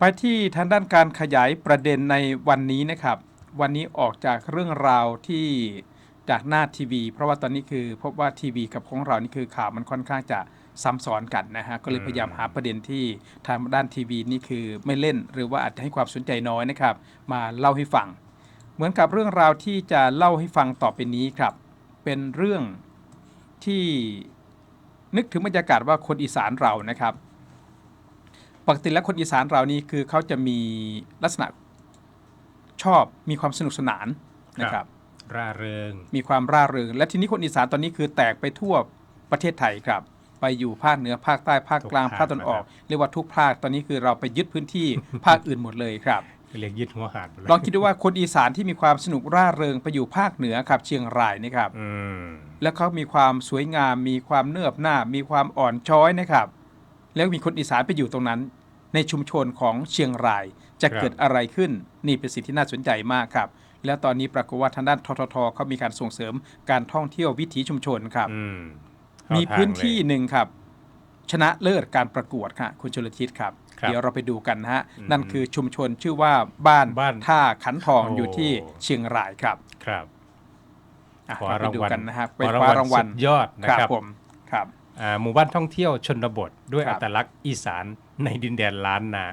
ไปที่ทางด้านการขยายประเด็นในวันนี้นะครับ วันนี้ออกจากเรื่องราวที่จากหน้าทีวี เพราะว่าตอนนี้คือพบว่าทีวีกับของเรานี่คือข่าวมันค่อนข้างจะซ้ำซ้อนกันนะฮะก็เลยพยายามหาประเด็นที่ทางด้านทีวีนี่คือไม่เล่น หรือว่าอาจจะให้ความสนใจน้อยนะครับ มาเล่าให้ฟัง เหมือนกับเรื่องราวที่จะเล่าให้ฟังต่อไปนี้ครับ เป็นเรื่องที่นึกถึงบรรยากาศว่าคนอีสานเรานะครับ ปกติแล้วคนอีสานเรานี่คือเขาจะมีลักษณะชอบมีความสนุกสนานนะคครัรับบร่าเริง มีความร่าเริง และทีนี้คนอีสานตอนนี้คือแตกไปทั่วประเทศไทยครับ ไปอยู่ภาคเหนือภาคใต้ภาคกลางทุกภาคภาคตะวันออกนะครับเรียกว่าทุกภาคตอนนี้คือเราไปยึดพื้นที่ภาคอื่นหมดเลยครับเรียกยึดหัวหาดหมเลยลองคิดดูว่าคนอีสานที่มีความสนุกร่าเริงไปอยู่ภาคเหนือครับเชียงรายนี่ครับอืมแล้วเขามีความสวยงาม มีความเนือบหน้า มีความอ่อนช้อยนะครับ แล้วมีคนอีสานไปอยู่ตรงนั้น ในชุมชนของเชียงรายจะเกิดอะไรขึ้น นี่เป็นสิ่งที่น่าสนใจมากครับ แล้วตอนนี้ปรากฏว่าทางด้านทททเขามีการส่งเสริมการท่องเที่ยววิถีชุมชนครับอืมมีเข้าทางพื้นที่เลยหนึ่งครับ ชนะเลิศการประกวดค่ะคุณชลทิศครับครับเดี๋ยวเราไปดูกันนะฮะอืมนั่นคือชุมชนชื่อว่าบ้านบ้านท่าขันทองโอ้อยู่ที่เชียงรายครับครับอะขอเราไปรางดูวัลกันนะฮะไปขอคว้ารางวัลสุดยอดนะคครัรับบผมครับอ่าหมู่บ้านท่องเที่ยวชนบท ด้วยครัอับตลักษณ์อีสาน ในดินแดนล้านนา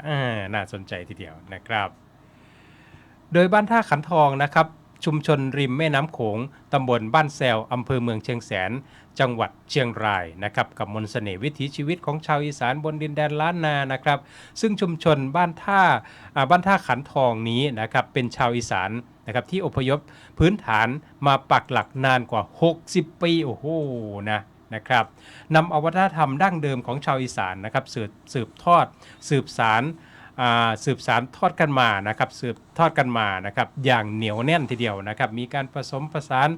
น่าสนใจทีเดียวนะครับ โดยบ้านท่าขันทองนะครับ ชุมชนริมแม่น้ำโขงตำบลบ้านแซวอำเภอเมืองเชียงแสน จังหวัดเชียงรายนะครับ กับมนต์เสน่ห์วิถีชีวิตของชาวอีสานบนดินแดนล้านนานะครับ ซึ่งชุมชนบ้านท่าอ่าบ้านท่าขันทองนี้นะครับเป็นชาวอีสานนะครับที่อพยพพื้นฐานมาปักหลักนานกว่า 60 ปีโอ้โหนะ นะครับนำเอาวัฒนธรรมดั้งเดิมของชาวอีสานนะครับสืบสืบทอดสืบสารสืบสารทอดกันมานะครับสืบทอดกันมานะครับอย่างเหนียวแน่นทีเดียวนะครับมีการผสมผสาน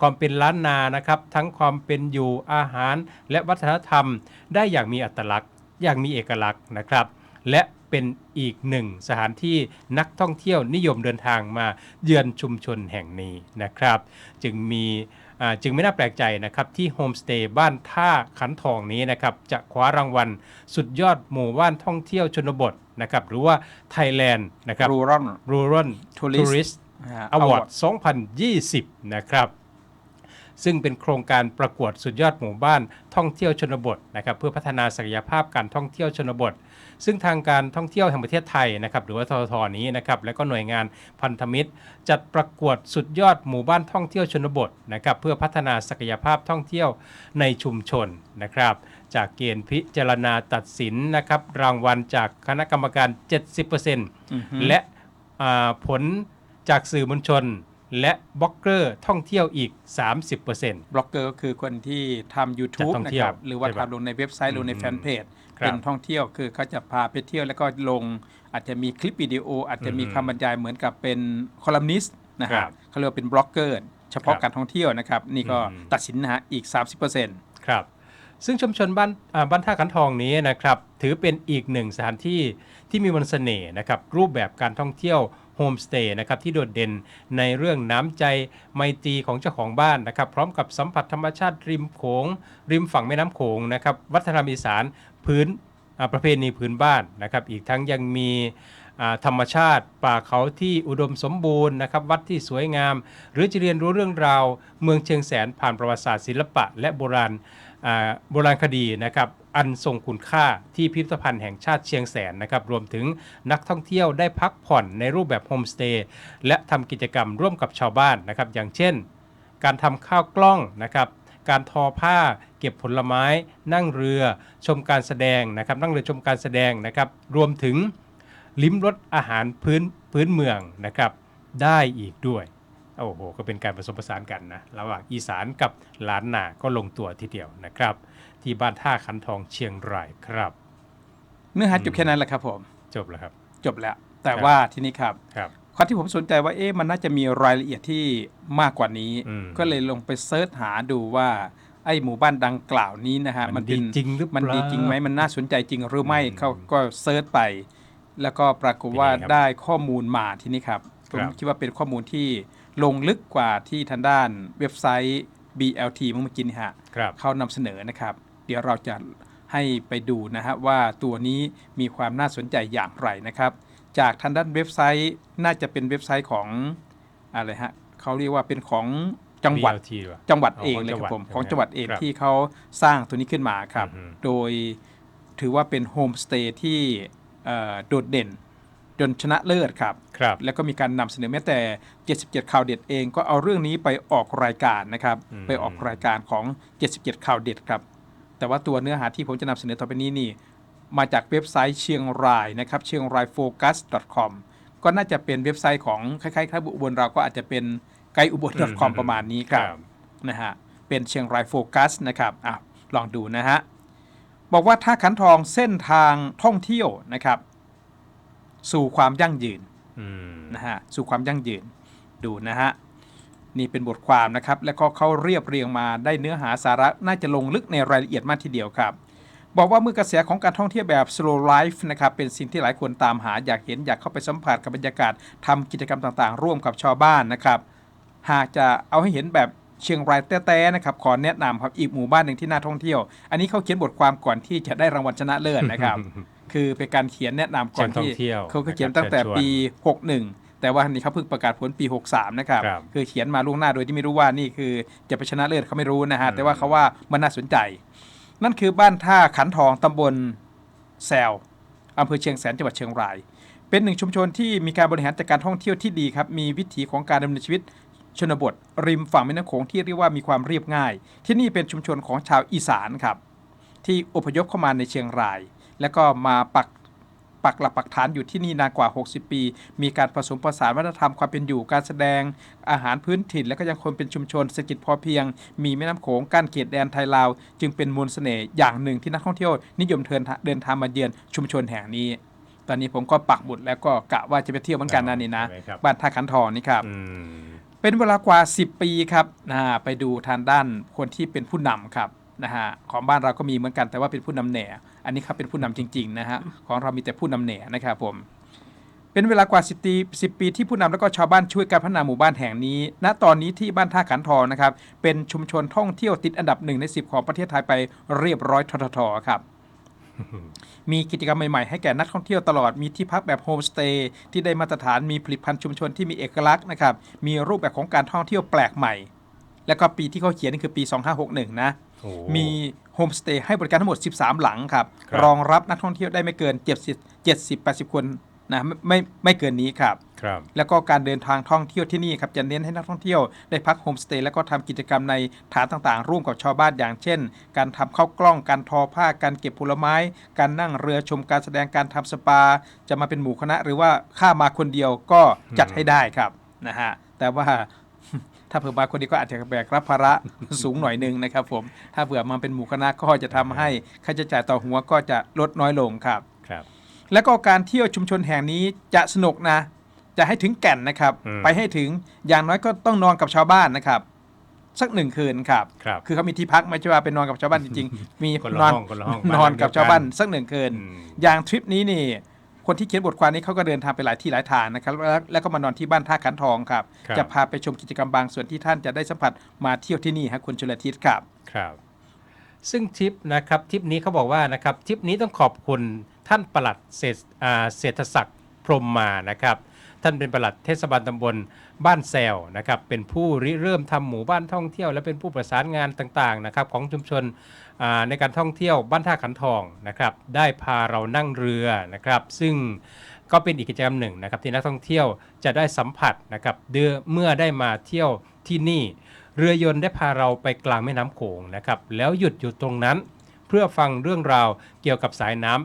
ความเป็นล้านนานะครับทั้งความเป็นอยู่อาหาร และวัฒนธรรมได้อย่างมีอัตลักษณ์ อย่างมีเอกลักษณ์นะครับและเป็นอีกหนึ่งสถานที่นักท่องเที่ยวนิยมเดินทางมาเยือนชุมชนแห่งนี้นะครับ จึงมี จึงไม่น่าแปลกใจนะครับที่โฮมสเตย์บ้านท่าขันทองนี้นะครับจะคว้ารางวัลสุดยอดหมู่บ้านท่องเที่ยวชนบทนะครับหรือว่า Thailand นะครับรูรัล Rural Tourist Tourist Award 2020 นะครับ ซึ่งเป็นโครงการประกวดสุดยอดหมู่บ้านท่องเที่ยวชนบทนะครับเพื่อพัฒนาศักยภาพการท่องเที่ยวชนบท ซึ่งทางการท่องเที่ยวแห่งประเทศไทยนะครับหรือว่าทททนี้นะครับและก็หน่วยงานพันธมิตร จัดประกวดสุดยอดหมู่บ้านท่องเที่ยวชนบทนะครับเพื่อพัฒนาศักยภาพท่องเที่ยวในชุมชนนะครับจากเกณฑ์พิจารณาตัดสินนะครับรางวัลจากคณะกรรมการ 70%และอ่าผลจากสื่อมวลชน และบล็อกเกอร์ท่องเที่ยวอีก 30%บล็อกเกอร์ก็คือคนที่ทำ YouTube ท่องนะเที่คยวรับหรือว่าใช่ปะทำลงในเว็บไซต์ลงในอืมแฟนเพจครับเป็นท่องเที่ยวคือเขาจะพาไปเที่ยวแล้วก็ลง อาจจะมีคลิปวิดีโอ อาจจะมีอืมคำบรรยายเหมือนกับเป็นคอลัมนิสต์นะคครัรับบเขาเรียกว่าเป็นบล็อกเกอร์เฉพาะครับการท่องเที่ยวนะครับ นี่ก็อืมตัดสินนะฮะอีก 30%ครับซึ่งชุมชนบ้านอ่าบ้านท่าขันทองนี้นะครับถือเป็นอีกหนึ่งสถานที่ที่มีมนต์เสน่ห์นะครับรูปแบบการท่องเที่ยว โฮมสเตย์นะครับที่โดดเด่นในเรื่องน้ำใจไมตรีของเจ้าของบ้านนะครับพร้อมกับสัมผัสธรรมชาติริมโขง ริมฝั่งแม่น้ำโขงนะครับวัฒนธรรมอีสานพื้นประเพณีพื้นบ้านนะครับอีกทั้งยังมีธรรมชาติป่าเขาที่อุดมสมบูรณ์นะครับวัดที่สวยงาม หรือจะเรียนรู้เรื่องราว เมืองเชียงแสนผ่านประวัติศาสตร์ศิลปะและโบราณ โบราณคดีนะครับอันทรงคุณค่าที่พิพิธภัณฑ์แห่งชาติเชียงแสนนะครับรวมถึงนักท่องเที่ยวได้พักผ่อนในรูปแบบโฮมสเตย์และทำกิจกรรมร่วมกับชาวบ้านนะครับอย่างเช่น การทำข้าวกล้องนะครับการทอผ้าเก็บผลไม้ นั่งเรือชมการแสดงนะครับนั่งเรือชมการแสดงนะครับรวมถึงลิ้มรสอาหารพื้นพื้นเมืองนะครับได้อีกด้วย โอ้โห ก็เป็นการผสมผสานกันนะ ระหว่างอีสานกับล้านนาก็ลงตัวทีเดียวนะครับ ที่บ้านท่าขันทองเชียงรายครับ เนื้อหาจบแค่นั้นแหละครับผม จบแล้วครับ จบแล้ว แต่ครับว่าทีนี้ครับครับความที่ผมสนใจว่าเอ๊ะมันน่าจะมีรายละเอียดที่มากกว่านี้อืมก็เลยลงไปเซิร์ชหาดูว่าไอ้หมู่บ้านดังกล่าวนี้นะฮะมันเป็ดีจริงหรือเปล่ามันดีจริงไหมมันน่าสนใจจริงหรือไม่อืมเขาก็เซิร์ชไป แล้วก็ปรากฏว่าเป็นไงครับได้ข้อมูลมาทีนี้ครับผมครับคิดว่าเป็นข้อมูลที่ ลงลึกกว่าที่ทางด้านเว็บไซต์ BLT เมื่อกี้นี่ฮะครับเขานำเสนอนะครับ เดี๋ยวเราจะให้ไปดูนะฮะว่าตัวนี้มีความน่าสนใจอย่างไรนะครับ จากทางด้านเว็บไซต์น่าจะเป็นเว็บไซต์ของอะไรฮะเขาเรียกว่าเป็นของจังหวัด BLT หรอจังหวัดอ๋อเองของเลยครับผมจังหวัดของจังหวัดเองครับที่เขาสร้างตัวนี้ขึ้นมาครับอือฮึโดยถือว่าเป็นโฮมสเตย์ที่เอ่อโดดเด่น จนชนะเลิศครับครับ แล้วก็มีการนำเสนอแม้แต่ 77 ข่าวเด็ดเองก็เอาเรื่องนี้ไปออกรายการนะครับ ไปออกรายการของ 77 ข่าวเด็ดครับ แต่ว่าตัวเนื้อหาที่ผมจะนำเสนอต่อไปนี้นี่ มาจากเว็บไซต์เชียงรายนะครับเชียงราย focus com ก็น่าจะเป็นเว็บไซต์ของคล้ายๆครับอุบลเราก็อาจจะเป็นไกด์อุบล .com ประมาณนี้ครับนะฮะเป็นเชียงรายโฟกัสนะครับอะลองดูนะฮะบอกว่าท่าขันทองเส้นทางท่องเที่ยวนะครับ สู่ความยั่งยืนอืมนะฮะสู่ความยั่งยืนดูนะฮะนี่เป็นบทความนะครับ แล้วก็เขาเรียบเรียงมาได้เนื้อหาสาระน่าจะลงลึกในรายละเอียดมากทีเดียวครับ บอกว่าเมื่อกระแสของการท่องเที่ยวแบบ slow life นะครับเป็นสิ่งที่หลายคนตามหาอยากเห็นอยากเข้าไปสัมผัสกับบรรยากาศทำกิจกรรมต่างๆ ร่วมกับชาวบ้านนะครับ หากจะเอาให้เห็นแบบเชียงรายแต้ๆนะครับขอแนะนำครับอีกหมู่บ้านหนึ่งที่น่าท่องเที่ยว อันนี้เขาเขียนบทความก่อนที่จะได้รางวัลชนะเลิศนะครับ คือเป็นการเขียนแนะนำก่อนเชิญท่อที่งเที่ยวเขาก็เขียนนะครับตั้งแต่เชิญชวนปี 61 แต่ว่าอันนี้เขาเพิ่งประกาศผลปี 63 นะครับครับ คือเขียนมาล่วงหน้าโดยที่ไม่รู้ว่านี่คือจะไปชนะเลิศเขาไม่รู้นะฮะอืมแต่ว่าเขาว่ามันน่าสนใจ นั่นคือบ้านท่าขันทองตำบลแซวอำเภอเชียงแสนจังหวัดเชียงราย เป็นหนึ่งชุมชนที่มีการบริหารจัดการท่องเที่ยวที่ดีครับ มีวิถีของการดำเนินชีวิตชนบท ริมฝั่งแม่น้ำโขงที่เรียกว่ามีความเรียบง่าย ที่นี่เป็นชุมชนของชาวอีสานครับ ที่อพยพเข้ามาในเชียงราย แล้วก็มาปักปักหลักปักฐานอยู่ที่นี่นานกว่า 60 ปี มีการผสมผสานวัฒนธรรมความเป็นอยู่การแสดงอาหารพื้นถิ่น และก็ยังคงเป็นชุมชนเศรษฐกิจพอเพียง มีแม่น้ำโขงกั้นเขตแดนไทยลาว จึงเป็นมวลเสน่ห์อย่างหนึ่งที่นักท่องเที่ยว นิยมเดินทางเดินทางมาเยือนชุมชนแห่งนี้ตอนนี้ผมก็ปักหมุดแล้วก็กะว่าจะไปเที่ยวเหมือนกันนะนี่นะใช่ไหมครับบ้านท่าขันทองนี่ครับอืมเป็นเวลากว่า 10 ปีครับนะฮะไปดูทางด้านคนที่เป็นผู้นำครับนะฮะของบ้านเราก็มีเหมือนกันแต่ว่าเป็นผู้นำแหน่ อันนี้ครับเป็นผู้นำจริงๆนะฮะของเรามีแต่ผู้นำแหน่นะครับผมเป็นเวลากว่า10ปี10ปีที่ผู้นำแล้วก็ชาวบ้านช่วยการพัฒนาหมู่บ้านแห่งนี้ ณตอนนี้ที่บ้านท่าขันทองนะครับเป็นชุมชนท่องเที่ยวติดอันดับหนึ่งใน10ของประเทศไทยไปเรียบร้อยทททครับมีกิจกรรมใหม่ ๆ ให้แก่นักท่องเที่ยวตลอด มีที่พักแบบโฮมสเตย์ที่ได้มาตรฐาน มีผลิตภัณฑ์ชุมชนที่มีเอกลักษณ์นะครับ มีรูปแบบของการท่องเที่ยวแปลกใหม่ แล้วก็ปีที่เขาเขียนนี่คือปี 2561 นะโอ้มี โฮมสเตย์ให้บริการทั้งหมด 13 หลังครับครับ รองรับนักท่องเที่ยวได้ไม่เกิน 70 70 80 คนนะไม่ไม่ไม่เกินนี้ครับ ครับ แล้วก็การเดินทางท่องเที่ยวที่นี่ครับจะเน้นให้นักท่องเที่ยวได้พักโฮมสเตย์แล้วก็ทำกิจกรรมในฐานต่างๆ ร่วมกับชาวบ้านอย่างเช่น การทำข้าวกล้องการทอผ้าการเก็บผลไม้ การนั่งเรือชมการแสดงการทำสปา จะมาเป็นหมู่คณะหรือว่าข้ามาคนเดียวก็จัดให้ได้ครับนะฮะแต่ว่า ถ้าเผื่อมาคนเดียวก็อาจจะแบกรับภาระ สูงหน่อยหนึงนะครับผมถ้าเผื่อมาเป็นหมู่คณะก็จะทำให้ค่าใช้จ่ายต่อหัวก็จะลดน้อยลงครับครับ แล้วก็การเที่ยวชุมชนแห่งนี้จะสนุกนะ จะให้ถึงแก่นนะครับอืมไปให้ถึงอย่างน้อยก็ต้องนอนกับชาวบ้านนะครับสักหนึ่งคืนครับครับคือเขามีที่พักไม่ใช่ว่าไปนอนกับชาวบ้านจริงๆ มีคนละนอนห้องคนละห้องนอนกับชาวบ้านบ้านเดียวกันสักหนึ่งคืนอืมอย่างทริปนี้นี่ คนที่เขียนบทความนี้เขาก็เดินทางไปหลายที่หลายทางนะครับแล้วแล้วก็มานอนที่บ้านท่าขันทองครับ ครับ จะพาไปชมกิจกรรมบางส่วนที่ท่านจะได้สัมผัสมาเที่ยวที่นี่ฮะคุณชลทิศครับ ครับ ซึ่งทริปนะครับทริปนี้เขาบอกว่านะครับทริปนี้ต้องขอบคุณท่านปลัดเศรษฐอ่าเศรษฐศักดิ์พรหมมานะครับ ท่านเป็นปลัดเทศบาลตำบลบ้านแซวนะครับเป็นผู้ริเริ่มทำหมู่บ้านท่องเที่ยว และเป็นผู้ประสานงานต่างๆนะครับของชุมชนในการท่องเที่ยวบ้านท่าขันทองนะครับได้พาเรานั่งเรือนะครับ ซึ่งก็เป็นอีกกิจกรรมหนึ่งนะครับที่นักท่องเที่ยวจะได้สัมผัสนะครับเดือเมื่อได้มาเที่ยวที่นี่ เรือยนต์ได้พาเราไปกลางแม่น้ำโขงนะครับแล้วหยุดอยู่ตรงนั้น เพื่อฟังเรื่องราวเกี่ยวกับสายน้ำอ่า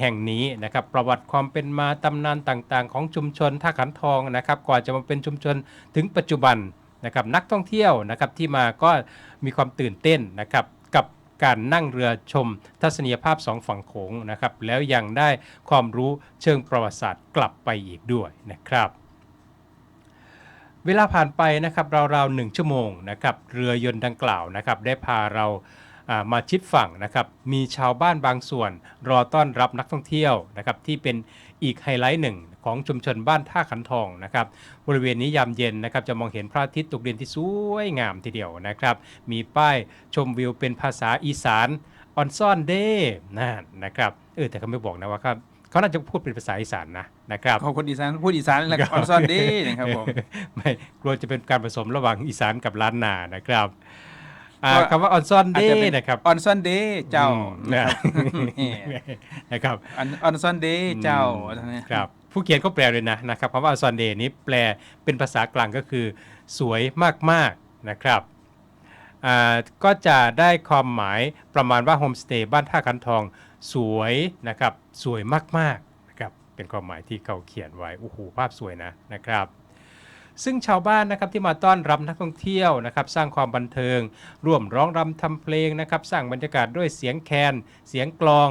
แห่งนี้นะครับประวัติความเป็นมาตำนานต่างๆ ของชุมชนท่าขันทองนะครับก่อนจะมาเป็นชุมชนถึงปัจจุบันนะครับนักท่องเที่ยวนะครับที่มาก็มีความตื่นเต้นนะครับกับการนั่งเรือชมทัศนียภาพสองฝั่งโขงนะครับแล้วยังได้ความรู้เชิงประวัติศาสตร์กลับไปอีกด้วยนะครับเวลาผ่านไปนะครับราวๆหนึ่งชั่วโมงนะครับเรือยนต์ดังกล่าวนะครับได้พาเราอ่า มาชิดฝั่งนะครับ มีชาวบ้านบางส่วน รอต้อนรับนักท่องเที่ยวนะครับที่เป็นอีกไฮไลท์หนึ่งของชุมชนบ้านท่าขันทองนะครับบริเวณนี้ยามเย็นนะครับจะมองเห็นพระอาทิตย์ตกดินที่สวยงามทีเดียวนะครับ มีป้ายชมวิวเป็นภาษาอีสานอนซ่อนเด้นั่นนะครับเออแต่เขาไม่บอกนะว่าครับเขาน่าจะพูดเป็นภาษาอีสานนะนะครับเขาคนอีสานพูดอีสานแล้วก็ออนซอนเด้นะครับผมไม่กลัวจะเป็นการผสมระหว่างอีสานกับล้านนานะครับ อ่าก็คำว่าออนซ่อนอาจเด้จะเป็นนะครับออนซอนเด้เจ้าอืมนะนะครับออนซอนเด้เจ้าครับผู้เขียนก็แปลเลยนะนะครับคำว่าออนซอนเดย์นี้แปลเป็นภาษากลางก็คือ สวยมากๆนะครับอ่าก็จะได้ความหมายประมาณว่าโฮมสเตย์บ้านท่าคันทองสวยนะครับสวยมากๆนะครับเป็นความหมายที่เขาเขียนไว้โอ้โหภาพสวยนะนะครับ ซึ่งชาวบ้านนะครับที่มาต้อนรับนักท่องเที่ยวนะครับสร้างความบันเทิง ร่วมร้องรำทำเพลงนะครับสร้างบรรยากาศด้วยเสียงแคน เสียงกลอง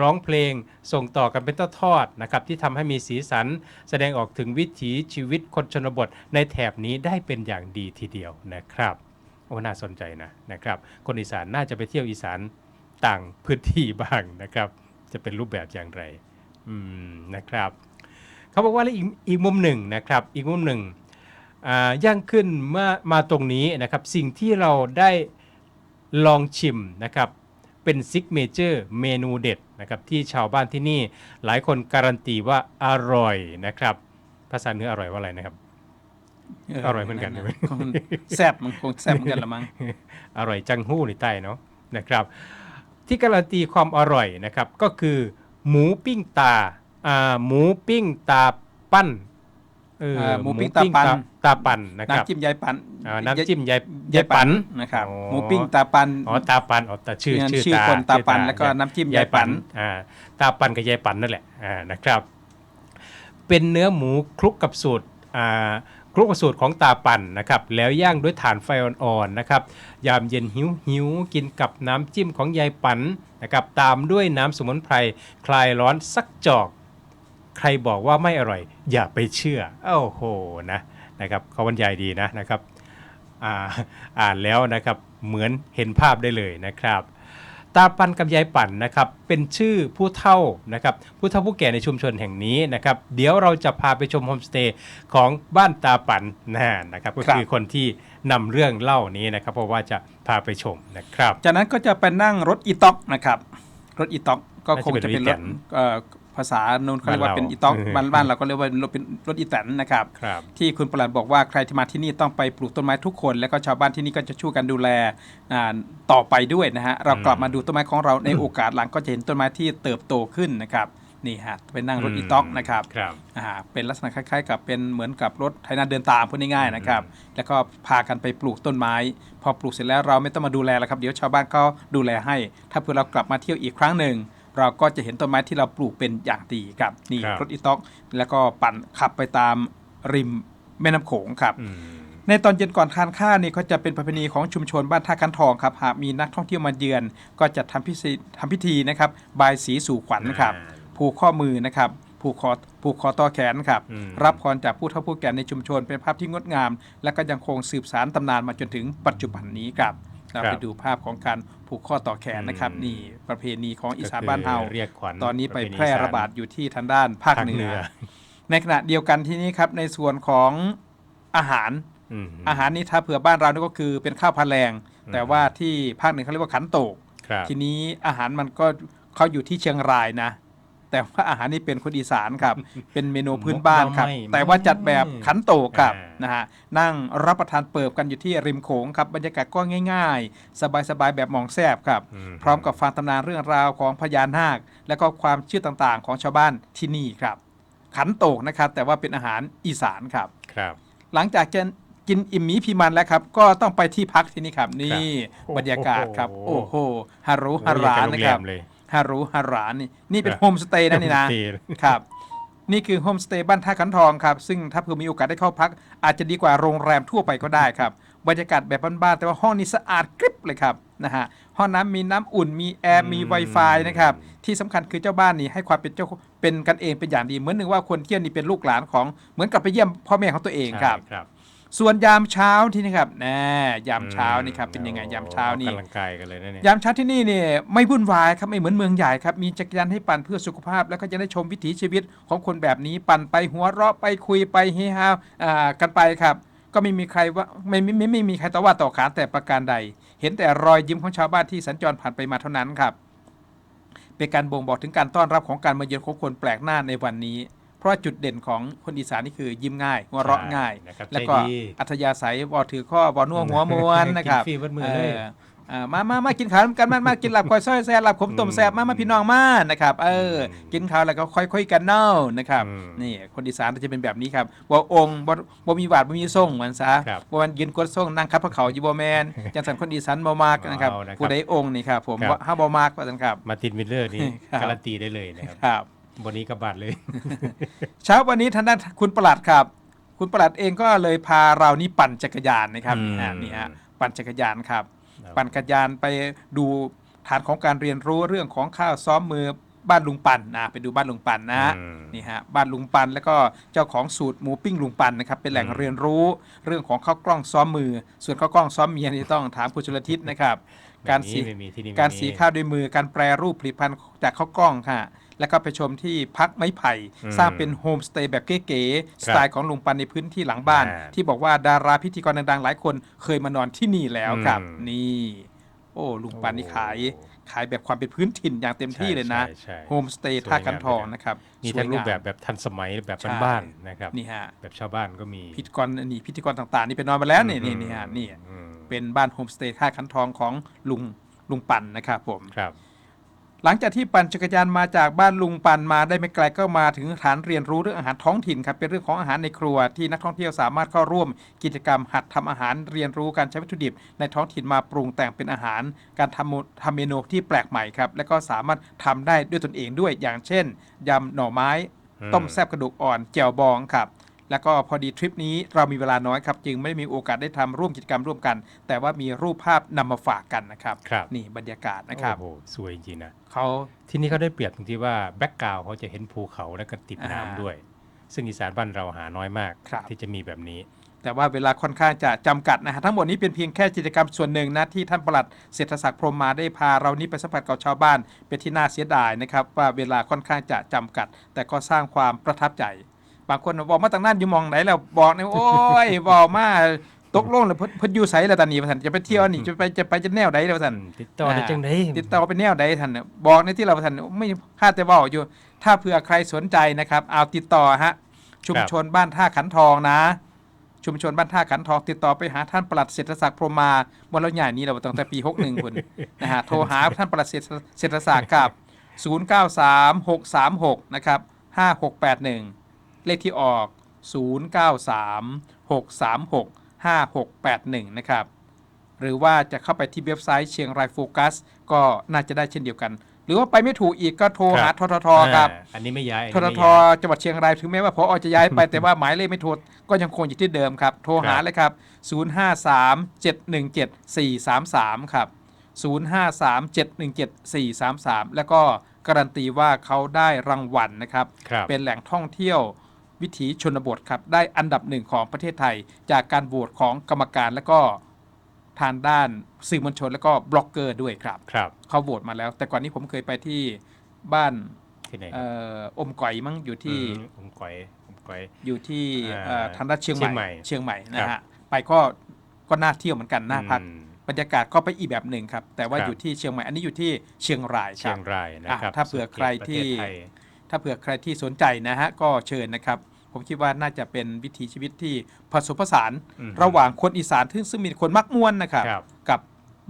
ร้องเพลง ส่งต่อกันเป็นทอดๆนะครับที่ทำให้มีสีสัน แสดงออกถึงวิถีชีวิตคนชนบทในแถบนี้ได้เป็นอย่างดีทีเดียวนะครับโอ้น่าสนใจนะนะครับคนอีสานน่าจะไปเที่ยวอีสานต่างพื้นที่บ้างนะครับ จะเป็นรูปแบบอย่างไรอืมนะครับ เขาบอกว่าแล้วอีกอีกมุมหนึ่งนะครับ อีกมุมหนึ่ง ย่างขึ้นเมื่อมาตรงนี้นะครับ สิ่งที่เราได้ลองชิมนะครับเป็นซิกเมเจอร์เมนูเด็ดนะครับที่ชาวบ้านที่นี่หลายคนการันตีว่าอร่อยนะครับ ภาษาเหนืออร่อยว่าอะไรนะครับ อร่อยเหมือนกันใช่ไหมคงแซ่บมันคงแซ่บเหมือนกันละมั้งอร่อยจังหู้ในใต้เนาะนะครับ ที่การันตีความอร่อยนะครับก็คือ หมูปิ้งตาอ่าหมูปิ้งตาปั้น เอออ่าหมูปิ้งตาปันตาปั่นนะครับน้ำจิ้มยายปันอ่าน้ำจิ้มยายยายปันนะครับอ๋อหมูปิ้งตาปันอ๋อตาปันอ๋อตาชื่องั้นชื่อชื่อตาคนตาปันชื่อแล้วก็น้ำจิ้มยายปันอ่าตาปันกับยายปันนั่นแหละอ่านะครับ เป็นเนื้อหมูคลุกกับสูตรอ่าคลุกกับสูตรของตาปั่นนะครับแล้วย่างด้วยถ่านไฟอ่อนๆนะครับยามเย็นหิวหิวๆกินกับน้ำจิ้มของยายปันนะครับตามด้วยน้ำสมุนไพรคลายร้อนสักจอก ใครบอกว่าไม่อร่อย อย่าไปเชื่อโอ้โหนะนะครับเขาบรรยายดีนะนะครับอ่าอ่านแล้วนะครับเหมือนเห็นภาพได้เลยนะครับ ตาปันกับยายปั่นนะครับเป็นชื่อผู้เฒ่านะครับผู้เฒ่าผู้แก่ในชุมชนแห่งนี้นะครับเดี๋ยวเราจะพาไปชมโฮมสเตย์ของบ้านตาปันนะนะครับก็คือคนที่นำเรื่องเล่านี้นะครับ เพราะว่าจะพาไปชมนะครับ จากนั้นก็จะไปนั่งรถอีต็อกนะครับรถอีต็อกก็คงจะเป็นรน่าจะเป็นรถอีแตถนเอ่อ ภาษาโน้นเขาเรียกว่าบ้านเราเป็นอีต็อกเออบ้านบ้านเราก็เรียกว่าเป็นรถอีแตนนะครับครับ ที่คุณประหลัดบอกว่าใครที่มาที่นี่ต้องไปปลูกต้นไม้ทุกคน แล้วก็ชาวบ้านที่นี่ก็จะช่วยกันดูแลอ่าต่อไปด้วยนะฮะเรากลับมาดูต้นไม้ของเราในโอกาสหลังก็จะเห็นต้นไม้ที่เติบโตขึ้นนะครับนี่ฮะไปนั่งรถอีต็อกนะครับครับอ่าเป็นลักษณะคล้ายๆ กับเป็นเหมือนกับรถไถนาเดินตามพูดง่ายๆนะครับ แล้วก็พากันไปปลูกต้นไม้ พอปลูกเสร็จแล้วเราไม่ต้องมาดูแลแล้วครับ เดี๋ยวชาวบ้านเขาดูแลให้ ถ้าเพื่อเรากลับมาเที่ยวอีกครั้งหนึ่ง เราก็จะเห็นต้นไม้ที่เราปลูกเป็นอย่างดีครับนี่ครับรถอีต็อก แล้วก็ปั่นขับไปตามริมแม่น้ำโขงครับอืมในตอนเย็นก่อนทานข้าวนี่ก็จะเป็นประเพณีของชุมชนบ้านท่าคันทองครับหากมีนักท่องเที่ยวมาเยือน ก็จะทำพิธีทำพิธีนะครับบายสีสู่ขวัญครับอ่าผูกข้อมือนะครับผูกคอผูกคอต่อแขนครับอืมรับพรจากผู้เฒ่าผู้แก่ในชุมชนเป็นภาพที่งดงาม และก็ยังคงสืบสานตำนานมาจนถึงปัจจุบันนี้ครับ เราไปดูภาพของการผูกข้อต่อแขนนะครับ นี่ประเพณีของอีสานบ้านเฮาก็คือเรียกขวัญตอนนี้ไปประเพณีแพร่อีสานระบาดอยู่ที่ทางด้านภาคภาคเหนืเหนืออในขณะเดียวกันที่นี้ครับในส่วนของอาหารอืมอาหารนี้ถ้าเผื่อบ้านเรานี่ก็คือเป็นข้าวพันแรงอืมแต่ว่าที่ภาคเหนือเขาเรียกว่าขันโตกครับทีนี้อาหารมันก็เขาอยู่ที่เชียงรายนะ แต่ว่าอาหารนี่เป็นคนอีสานครับ เป็นเมนูพื้นบ้านครับไม่ไม่แต่ว่าจัดแบบขันโตกครับอ่านนะฮะนั่งรับประทานเปิบกันอยู่ที่ริมโขงครับบรรยากาศก็ง่าย ๆ สบายๆแบบหมองแซบครับอืมพร้อมกับฟังตำนานเรื่องราวของพญานาค และก็ความเชื่อต่างๆ ของชาวบ้านที่นี่ครับ ขันโตกนะครับ แต่ว่าเป็นอาหารอีสานครับครับ หลังจากจะกินอิ่มหมีพีมันแล้วครับ ก็ต้องไปที่พักที่นี่ครับ นี่ครับบรรยากาศครับ โอ้โอ้โหโหฮารุฮาราเยกกันะครับโงแมเลย ฮารุฮารานี่นี่เป็นครับโฮมสเตย์นะนี่นะโฮมสเตย์ครับนี่คือโฮมสเตย์บ้านท่าขันทองครับ ซึ่งถ้าเผื่อมีโอกาสได้เข้าพัก อาจจะดีกว่าโรงแรมทั่วไปก็ได้ครับ บรรยากาศแบบบ้านๆแต่ว่าห้องนี้สะอาดกริบเลยครับนะฮะห้องน้ำมีน้ำอุ่นมีแอร์มี Wi-Fi นะครับที่สำคัญคือเจ้าบ้านนี่ให้ความเป็นเจ้าเป็นกันเองเป็นอย่างดีเหมือนหนึ่งว่าคนเที่ยวนี่เป็นลูกหลานของเหมือนกับไปเยี่ยมพ่อแม่ของตัวเองครับใช่ครับ ส่วนยามเช้าที่นี่ครับแน่ยามเช้านี่ครับเป็นยังไงยามเช้านี่ออกกำลังกายกันเลยนะเนี่ยยามเช้าที่นี่เนี่ยไม่วุ่นวายครับไม่เหมือนเมืองใหญ่ครับมีจักรยานให้ปั่นเพื่อสุขภาพ แล้วก็จะได้ชมวิถีชีวิตของคนแบบนี้ปั่นไปหัวเราะไปคุยไปเฮฮาอ่ากันไปครับก็ไม่มีใครว่าไม่ไม่ไม่ไม่มีใครต่อว่าต่อขานแต่ประการใด เห็นแต่รอยยิ้มของชาวบ้านที่สัญจรผ่านไปมาเท่านั้นครับ เป็นการบ่งบอกถึงการต้อนรับของการมาเยือนของคนแปลกหน้าในวันนี้เพ ราะว่าจุดเด่นของคนอีสานนี่คือยิ้มง่ายหัวเราะง่ายใช่นะครับแล้วก็ใจดี อัธยาศัยบอถือข้อบอนัวหัวมวนนะครับกินฟรีเบิดมื้อเลย อ่ามามามากินข้าวกันมามากินหลับคอยซอยแซ่บหลับขมต้มแซ่บมามาพี่น้องมานะครับเออกินข้าวแล้วก็ค่อยคุยกันเน่านะครับอืมนี่คนอีสานจะเป็นแบบนี้ครับบ่องค์บ่บ่มีบาทบ่มีส่งเหมือนซะครับบ่มันยืนกดส่งนั่งคับพระเขาอยู่บ่แมนจังสันคนอีสานบ่มักนะครับเอานะครับผู้ใดองค์นี่ครับผมครับ ว่าเฮาบ่มักว่าซั่นครับ มาตินมิลเลอร์นี่ครับ การันตีได้เลยนะครับ ครับ วันนี้กระบาดเลย เช้าวันนี้ทางด้านคุณประหลัดครับ คุณประหลัดเองก็เลยพาเรานี่ปั่นจักรยานนะครับอืม อ่านี่ฮะปั่นจักรยานครับครับปั่นจักรยานไปดูฐานของการเรียนรู้เรื่องของข้าวซ้อมมือบ้านลุงปันนะไปดูบ้านลุงปันนะฮะ อืม นี่ฮะบ้านลุงปันแล้วก็เจ้าของสูตรหมูปิ้งลุงปันนะครับเป็นแหล่งอืม เรียนรู้เรื่องของข้าวกล้องซ้อมมือ ส่วนข้าวกล้องซ้อมเมียนี่ต้องถามคุณชลทิศนะครับการสีไม่มีที่นี่การไม่มีสีข้าวด้วยมือการแปรรูปผลิตภัณฑ์จากข้าวกล้องค่ะ แล้วก็ไปชมที่พักไม้ไผ่อืมสร้างเป็นโฮมสเตย์แบบเก๋ๆสไตล์ของลุงปันในพื้นที่หลังบ้านอ่าที่บอกว่าดาราพิธีกรดังๆ หลายคนเคยมานอนที่นี่แล้วครับอืมนี่ โอ้ลุงปันนี่ขายขายแบบความเป็นพื้นถิ่นอย่างเต็มที่เลยนะใช่ใช่โฮมสเตย์ท่ากันทองนะครับมีสวทั้ยงงารูปแบบแบบทันสมัยแบบใช่บ้านๆนะครับนี่ฮะแบบชาวบ้านก็มีพิธีกรนี่พิธีกรต่างๆ นี่ไปนอนมาแล้วนี่นี่นี่ฮะนี่อืมเป็นบ้านโฮมสเตย์ท่าคันทองของลุงลุงปันนะครับผมครับ หลังจากที่ปั่นจักรยานมาจากบ้านลุงปันมาได้ไม่ไกลก็มาถึงฐานเรียนรู้เรื่องอาหารท้องถิ่นครับเป็นเรื่องของอาหารในครัวที่นักท่องเที่ยวสามารถเข้าร่วมกิจกรรมหัดทำอาหารเรียนรู้การใช้วัตถุดิบ ในท้องถิ่นมาปรุงแต่งเป็นอาหาร การทำทำเมนูที่แปลกใหม่ครับและก็สามารถทำได้ด้วยตนเองด้วยอย่างเช่นยำหน่อไม้ ต้มแซบกระดูกอ่อนแจ่วบองครับ แล้วก็พอดีทริปนี้เรามีเวลาน้อยครับ จึงไม่ได้มีโอกาสได้ทำร่วมกิจกรรมร่วมกัน แต่ว่ามีรูปภาพนำมาฝากกันนะครับครับนี่บรรยากาศนะครับโอ้โหสวยจริงๆนะเขาที่นี่เขาได้เปรียบตรงที่ว่าแบ็กกราวเขาจะเห็นภูเขาและก็ติดอ่าน้ำด้วย ซึ่งอีสานบ้านเราหาน้อยมากครับที่จะมีแบบนี้แต่ว่าเวลาค่อนข้างจะจำกัดนะฮะทั้งหมดนี้เป็นเพียงแค่กิจกรรมส่วนหนึ่งนะที่ท่านปลัดเศรษฐศักดิ์พรหมมาได้พาเรานี้ไปสัมผัสกับชาวบ้านเป็นที่น่าเสียดายนะครับว่าเวลาค่อนข้างจะจำกัด แต่ก็สร้างความประทับใจ บางคนบอกมาตั้งนานอยู่หมองไหนแล้วบอกเนี่ยโอ้ยบอกมาตกลงแล้วเพิ่นเพิ่นอยู่ไสแล้วตอนนี้ว่าท่านจะไปเที่ยวนี่จะไปจะไปจะแนวใดแล้วว่าท่านติดต่อได้จังไดติดต่อเป็นแนวใดท่านน่ะบอกในที่เราท่านไม่พลาดแต่เว่าอยู่ ถ้าเผื่อใครสนใจนะครับ เอาติดต่อฮะชุมชนบ้านท่าขันทองนะ ชุมชนบ้านท่าขันทองติดต่อไปหาท่านปลัดเศรษฐศักดิ์พรหมมาวันเราใหญ่นี้เราตั้งแต่ปี61คนนะฮะโทรหาท่านปลัดเศรษฐเศรษฐศักดิ์กับ 093636นะครับ5681 เลขที่ออก 093636 5681 นะครับ หรือว่าจะเข้าไปที่เว็บไซต์เชียงรายโฟกัสก็น่าจะได้เช่นเดียวกัน หรือว่าไปไม่ถูกอีกก็โทรหาทททครับอ่าอันนี้ไม่ย้ายอันทนี้ทไม่ทย้ายจังหวัดเชียงรายถึงแม้ว่าพอจะย้ายไป แต่ว่าหมายเลขไม่โทรก็ยังคงอยู่ที่เดิมครับ โทรหาครับเลยครับ 053-717-433 ครับ053-717-433 แล้วก็การันตีว่าเขาได้รางวัลนะครับครับเป็นแหล่งท่องเที่ยว วิถีชนบทครับได้อันดับหนึ่งของประเทศไทย จากการโหวตของกรรมการและก็ทางด้านสื่อมวลชนและก็บล็อกเกอร์ด้วยครับครับเขาโหวตมาแล้ว แต่ก่อนนี้ผมเคยไปที่บ้านที่ไหนคเอ่รับออมก่อยมั้งอยู่ที่อืมผมก้อยผมก้อยอยู่ที่อ่าเอ่อทางด้านเชียงใหเชียงใหม่ม่เชียงใหม่ครันะบฮะไปก็ก็น่าเที่ยวเหมือนกันน่าพักอืมบรรยากาศก็ไปอีกแบบหนึ่งครับ แต่ว่าครับอยู่ที่เชียงใหม่อันนี้อยู่ที่เชียงรายคเชีรัยบงรายนะครับอะถ้าเผื่อใครที่ ประเทศไทยถ้าเผื่อใครที่สนใจนะฮะก็เชิญนะครับ ผมคิดว่าน่าจะเป็นวิถีชีวิตที่ผสมผสาน อืม ระหว่างคนอีสานซึ่งซึ่งมีคนมักม่วนนะครับ ครับกับ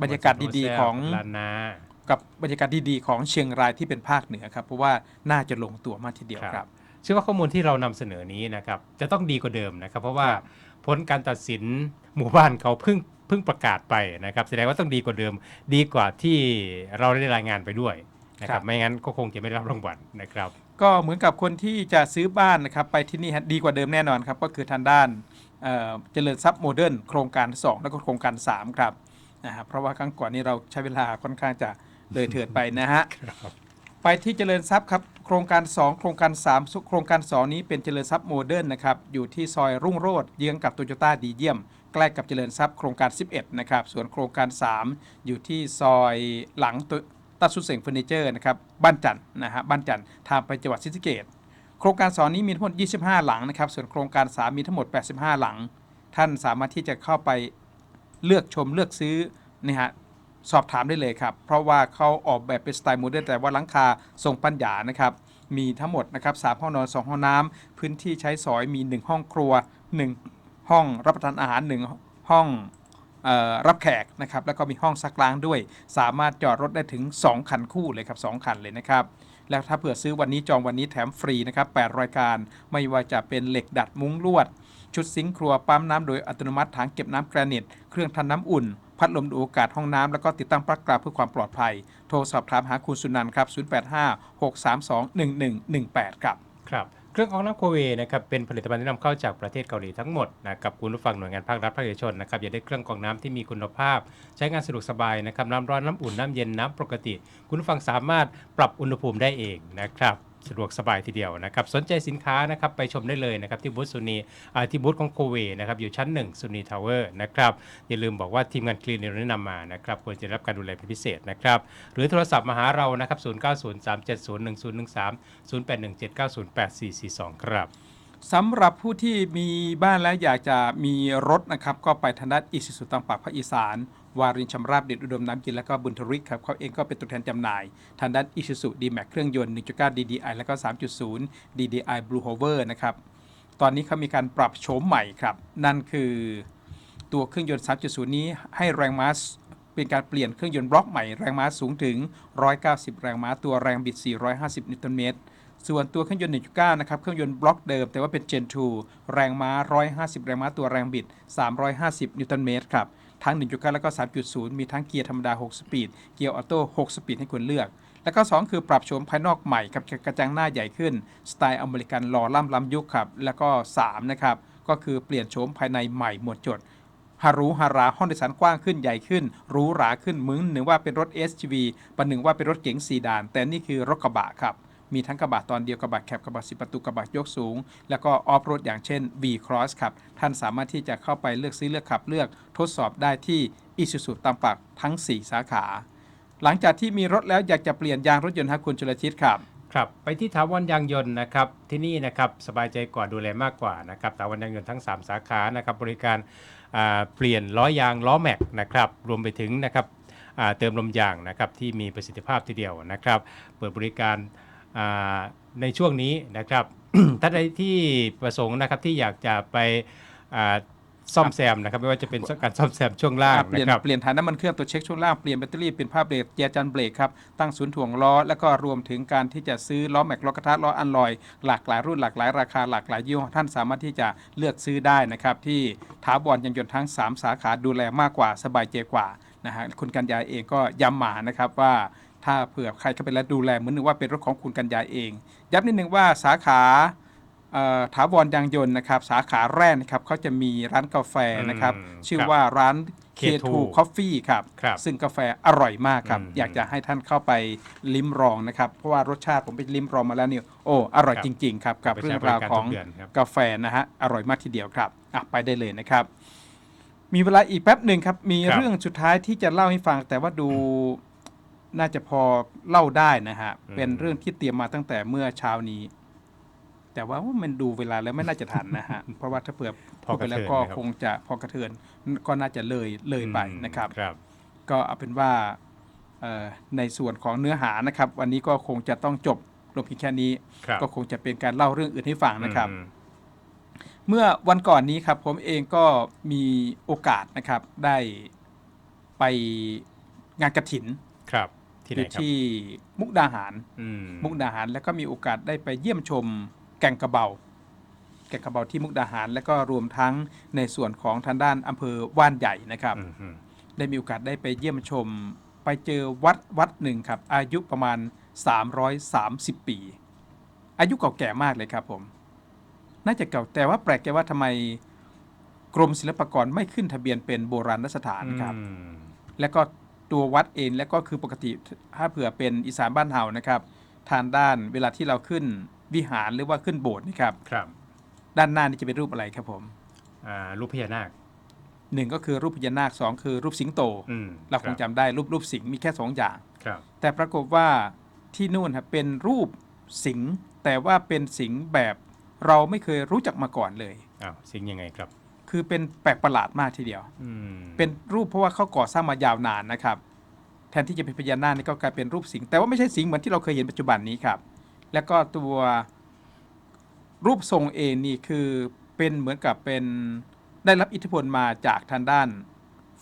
บรรยากาศดีๆ ของลานนา กับบรรยากาศดีๆ ของเชียงรายที่เป็นภาคเหนือครับเพราะว่าน่าจะลงตัวมากทีเดียวครับ เชื่อว่าข้อมูลที่เรานำเสนอนี้นะครับจะต้องดีกว่าเดิมนะครับ เพราะว่าครับผลการตัดสินหมู่บ้านเขาเพิ่งเพิ่งประกาศไปนะครับ แสดงว่าต้องดีกว่าเดิม ดีกว่าที่เราได้รายงานไปด้วยนะคครัรับบ ไม่งั้นก็คงจะไม่ได้รับรางวัลนะครับ ก็เหมือนกับคนที่จะซื้อบ้านนะครับไปที่นี่ฮะดีกว่าเดิมแน่นอนครับก็คือทางด้านเอ่อเจริญทรัพย์โมเดิร์นโครงการ 2 แล้วก็โครงการ 3 ครับนะฮะเพราะว่าครั้งก่อนนี้เราใช้เวลาค่อนข้างจะเลยเถิดไปนะฮะครับไปที่เจริญทรัพย์ครับโครงการ 2 โครงการ 3 โครงการ 2 นี้เป็นเจริญทรัพย์โมเดิร์นนะครับอยู่ที่ซอยรุ่งโรจน์เยื้องกับโตโยต้าดีเยี่ยมใกล้กับเจริญทรัพย์โครงการ 11 นะครับ ส่วนโครงการ 3 อยู่ที่ซอยหลังโตัดสุดเสียงเฟอร์นิเจอร์นะครับบ้านจันทร์นะฮะบ้านจันทร์ทางไปจังหวัดศรีสะเกษโครงการ2นี้มีทั้งหมด 25 หลังนะครับ ส่วนโครงการ 3 มีทั้งหมด 85 หลัง ท่านสามารถที่จะเข้าไปเลือกชมเลือกซื้อนะฮะสอบถามได้เลยครับ เพราะว่าเขาออกแบบเป็นสไตล์โมเดิร์นแต่ว่าหลังคาทรงปัญญานะครับ มีทั้งหมดนะครับสามห้องนอน 2 ห้องน้ำพื้นที่ใช้สอยมี 1 ห้องครัว 1 ห้องรับประทานอาหาร 1 ห้องเออ รับแขกนะครับแล้วก็มีห้องซักล้างด้วย สามารถจอดรถได้ถึง 2 คันคู่เลยครับ 2 คันเลยนะครับแล้วถ้าเผื่อซื้อวันนี้จองวันนี้แถมฟรีนะครับ8รายการไม่ว่าจะเป็นเหล็กดัดมุ้งลวด ชุดซิงค์ครัวปั๊มน้ำโดยอัตโนมัติถังเก็บน้ำแกรนิต เครื่องทำน้ำอุ่น พัดลมดูอากาศห้องน้ำแล้วก็ติดตั้งปลั๊กกราบเพื่อความปลอดภัย โทรสอบถามหาคุณสุนันท์ครับ 0856321118 ครับครับ เครื่องกรองน้ำโคเวนะครับเป็นผลิตภัณฑ์ที่นำเข้าจากประเทศเกาหลีทั้งหมดนะครับคุณผู้ฟังหน่วยงานภาครัฐภาคเอกชนนะครับอยาได้เครื่องกรองน้ำที่มีคุณภาพ ใช้งานสะดวกสบายนะครับน้ำร้อนน้ำอุ่นน้ำเย็นน้ำปกติ คุณผู้ฟังสามารถปรับอุณหภูมิได้เองนะครับ สะดวกสบายทีเดียวนะครับ สนใจสินค้านะครับไปชมได้เลยนะครับที่บูธซุนีที่บูธของโคเวนะครับอยู่ชั้น1ซุนีทาวเวอร์นะครับอย่าลืมบอกว่าทีมงานคลีนแนะนำมานะครับควรจะรับการดูแลเป็นพิเศษนะครับหรือโทรศัพท์มาหาเรานะครับ0903701013 0817908442 ครับสำหรับผู้ที่มีบ้านและอยากจะมีรถนะครับ ก็ไปทางด้านอิสุสุตังปากภาคอีสาน วารินชำราบเด็ดอุดมน้ำกิน แล้วก็บุญทริกครับเขาเองก็เป็นตัวแทนจำหน่าย ทางด้านอิสุสุดีแม็กเครื่องยนต์ 1.9 DDI แล้วก็ 3.0 DDI Blue Hover นะครับ ตอนนี้เขามีการปรับโฉมใหม่ครับ นั่นคือตัวเครื่องยนต์ 3.0 นี้ให้แรงม้าเป็นการเปลี่ยนเครื่องยนต์บล็อกใหม่แรงม้าสูงถึง 190 แรงม้าตัวแรงบิด 450 นิวตันเมตรส่วนตัวเครื่องยนต์ 1.9 นะครับ เครื่องยนต์บล็อกเดิม แต่ว่าเป็น Gen 2 แรงม้า 150 แรงม้าตัวแรงบิด 350 นิวตันเมตรครับ ทั้ง 1.9 แล้วก็ 3.0 มีทั้งเกียร์ธรรมดา 6 สปีด เกียร์ออโต้ 6 สปีดให้คุณเลือก แล้วก็ 2 คือปรับโฉมภายนอกใหม่ครับกระจังหน้าใหญ่ขึ้น สไตล์อเมริกันหล่อล่ำล้ำยุคครับ แล้วก็ 3 นะครับ ก็คือเปลี่ยนโฉมภายในใหม่หมดจดฮารุฮาราห้องโดยสารกว้างขึ้นใหญ่ขึ้นหรูหราขึ้นเหมึงหนึ่งว่าเป็นรถ SUV ประหนึ่งว่าเป็นรถเก๋งซีดาน แต่นี่คือรถกระบะครับ มีทั้งกระบะตอนเดียวกระบะแคบกระบะสิบประตูกระบะยกสูง แล้วก็ออฟโรดอย่างเช่น V Cross ครับ ท่านสามารถที่จะเข้าไปเลือกซื้อเลือกขับเลือกทดสอบได้ที่อิสุสุตามปากทั้ง 4 สาขา หลังจากที่มีรถแล้วอยากจะเปลี่ยนยางรถยนต์ให้คุณจุลชิตครับครับไปที่ถาวรยางยนต์นะครับที่นี่นะครับสบายใจกว่าดูแลมากกว่านะครับถาวรยางยนต์ทั้ง 3 สาขานะครับบริการเปลี่ยนล้อยางล้อแม็กนะครับรวมไปถึงนะครับเติมลมยางนะครับที่มีประสิทธิภาพทีเดียวนะครับเปิดบริการ ในช่วงนี้นะครับ ท่านใดที่ประสงค์นะครับที่อยากจะไปอ่าซ่อมแซมนะครับไม่ว่าจะเป็นการซ่อมแซมช่วงล่างเปลี่ยนนะครับเปลี่ยนฐานน้ำมันเครื่องตัวเช็คช่วงล่างเปลี่ยนแบตเตอรี่เปลี่ยนผ้าเบรกเกียร์จันเบรกครับตั้งศูนย์ถ่วงล้อแล้วก็รวมถึงการที่จะซื้อล้อแม็กล้อกระทะล้ออันลอย หลากหลายรุ่นหลากหลายราคาหลากหลายยี่ห้อท่านสามารถที่จะเลือกซื้อได้นะครับ ที่ถาวรยางยนต์ทั้ง 3 สาขาดูแลมากกว่าสบายใจกว่านะฮะคุณกัญญาเองก็ย้ำมานะครับว่า ถ้าเผื่อใครเข้าไปแล้วดูแลเหมือนหนึ่งว่าเป็นรถของคุณกัญญาเอง ย้ำนิดนึงว่าสาขาเอ่อถาวรยางยนต์นะครับ สาขาแรกนะครับเขาจะมีร้านกาแฟนะครับอืมชื่อครับว่าร้าน K2 K2 Coffee ครับครับ ซึ่งกาแฟอร่อยมากครับอืมอยากจะให้ท่านเข้าไปลิ้มลองนะครับ เพราะว่ารสชาติผมไปลิ้มลองมาแล้วเนี่ยโอ้อร่อยครับจริง ๆ ครับกับไปใช้เรื่องราวของบริการทุกเดือนครับกาแฟนะฮะอร่อยมากทีเดียวครับอะไปได้เลยนะครับ มีเวลาอีกแป๊บหนึ่งครับ มีครับเรื่องสุดท้ายที่จะเล่าให้ฟังแต่ว่าดู น่าจะพอเล่าได้นะฮะ เป็นเรื่องที่เตรียมมาตั้งแต่เมื่อเช้านี้ แต่ว่ามันดูเวลาแล้วไม่น่าจะทันนะฮะ เพราะว่าถ้าเผื่อพอพูดกไประแล้วเทือนก็นะครับคงจะพอกระเทือนก็น่าจะเลยเลยไปนะครับครับก็เอาเป็นว่าเอ่อในส่วนของเนื้อหานะครับ วันนี้ก็คงจะต้องจบลงเพียงแค่นี้ครับก็คงจะเป็นการเล่าเรื่องอื่นให้ฟังนะครับอืมเมื่อวันก่อนนี้ครับ ผมเองก็มีโอกาสนะครับได้ไปงานกระถินครับ ที่อไหนยู่ครับที่มุกดาหาร อืมมุกดาหารแล้วก็มีโอกาสได้ไปเยี่ยมชมแก่งกระเบา แก่งกระเบาที่มุกดาหาร แล้วก็รวมทั้งในส่วนของทางด้านอำเภอว่านใหญ่นะครับ อืมอืมได้มีโอกาสได้ไปเยี่ยมชม ไปเจอวัดวัดหนึ่งครับ อายุประมาณ 330 ปี อายุเก่าแก่มากเลยครับผม น่าจะเก่าแต่ว่าแปลกใจว่าทำไมกรมศิลปากรไม่ขึ้นทะเบียนเป็นโบราณสถานครับ อืม และก็ ตัววัดเองและก็คือปกติถ้าเผื่อเป็นอีสานบ้านเฮานะครับ ทางด้านเวลาที่เราขึ้นวิหารหรือว่าขึ้นโบสถ์นะครับ ครับด้านหน้านี่จะเป็นรูปอะไรครับผมอ่ารูปพญานาคหนึ่งก็คือรูปพญานาคสองคือรูปสิงโต อืมเราคงจำได้รูปรูปสิงห์มีแค่สองอย่าง ครับ แต่ปรากฏว่าที่นู่นครับเป็นรูปสิงห์แต่ว่าเป็นสิงห์แบบเราไม่เคยรู้จักมาก่อนเลย อ้าวสิงยังไงครับ คือเป็นแปลกประหลาดมากทีเดียว อืมเป็นรูปเพราะว่าเขาก่อสร้างมายาวนานนะครับ แทนที่จะเป็นพญานาคนี่ก็กลายเป็นรูปสิงห์แต่ว่าไม่ใช่สิงห์เหมือนที่เราเคยเห็นปัจจุบันนี้ครับ แล้วก็ตัวรูปทรงเองนี่คือเป็นเหมือนกับเป็นได้รับอิทธิพลมาจากทางด้าน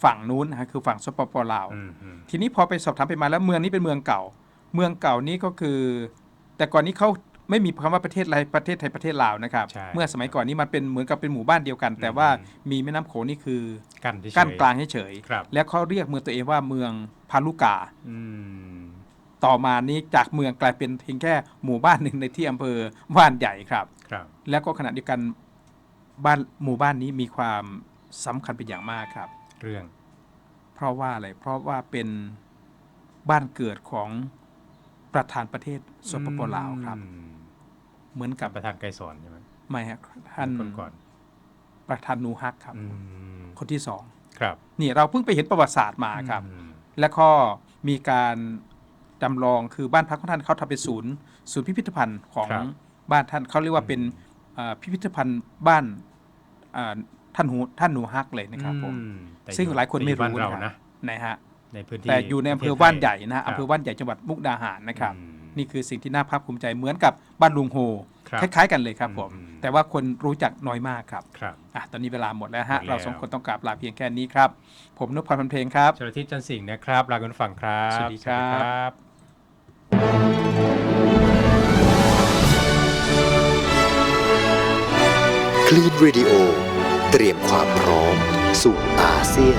ฝั่งนู้นนะฮะคือฝั่งสปปลาว อืมอืมทีนี้พอไปสอบถามไปมาแล้วเมืองนี้เป็นเมืองเก่า เมืองเก่านี้ก็คือ แต่ก่อนนี้เขา ไม่มีคำว่าประเทศอะไรประเทศไทยประเทศลาวนะครับใช่เมื่อสมัยก่อนนี้มันเป็นเหมือนกับเป็นหมู่บ้านเดียวกัน แต่ว่าอืมมีแม่น้ำโขงนี่คือกั้นที่กั้นกลางเฉยครับๆแล้วเขาเรียกเมืองตัวเองว่าเมืองพาลุกาอืมต่อมานี้จากเมืองกลายเป็นเพียงแค่หมู่บ้านหนึ่งในที่อำเภอบ้านใหญ่ครับครับ แล้วก็ขณะเดียวกันบ้านหมู่บ้านนี้มีความสำคัญเป็นอย่างมากครับ เรื่อง เพราะว่าอะไรเพราะว่าเป็นบ้านเกิดของประธานประเทศสปปลาวครับอืม เหมือนกักับบประธานไกรสอนใช่ไหมไม่ฮะท่านคนก่อนประธานนูฮักครับอืมคนที่สองครับนี่เราเพิ่งไปเห็นประวัติศาสตร์มาครับอืมแล้วก็มีการจำลองคือบ้านพักของท่านเขาทำเป็นศูนย์ ศูนย์พิพิธภัณฑ์ของบ้านท่านเขาเรียกว่าเป็นเอ่อพิพิธภัณฑ์บ้านอ่าท่านหูท่านหนูฮักเลยนะครับผมอืแต่ซึ่งหลายคนไม่แต่อรู้บ้านเรานะนะนะฮะในพื้นที่แต่อยู่ในอำเภอประทศไทยบ้านใหญ่นะฮะครับอำเภอบ้านใหญ่จังหวัดมุกดาหารนะครับอืม นี่คือสิ่งที่น่าภาคภูมิใจเหมือนกับบ้านลุงโฮครับคล้ายๆกันเลยครับผมอืม แต่ว่าคนรู้จักน้อยมากครับครับ อะตอนนี้เวลาหมดแล้วฮะหมดแล้ว เราสองคนต้องกราบลาเพียงแค่นี้ครับ ผมนุพพรพันเพลงครับ ชลทิศจันทร์สิงห์นะครับลาคุณผู้ฟังครับสวัสดีครับ บคลีน Radio เตรียมความพร้อมสู่อาเซียน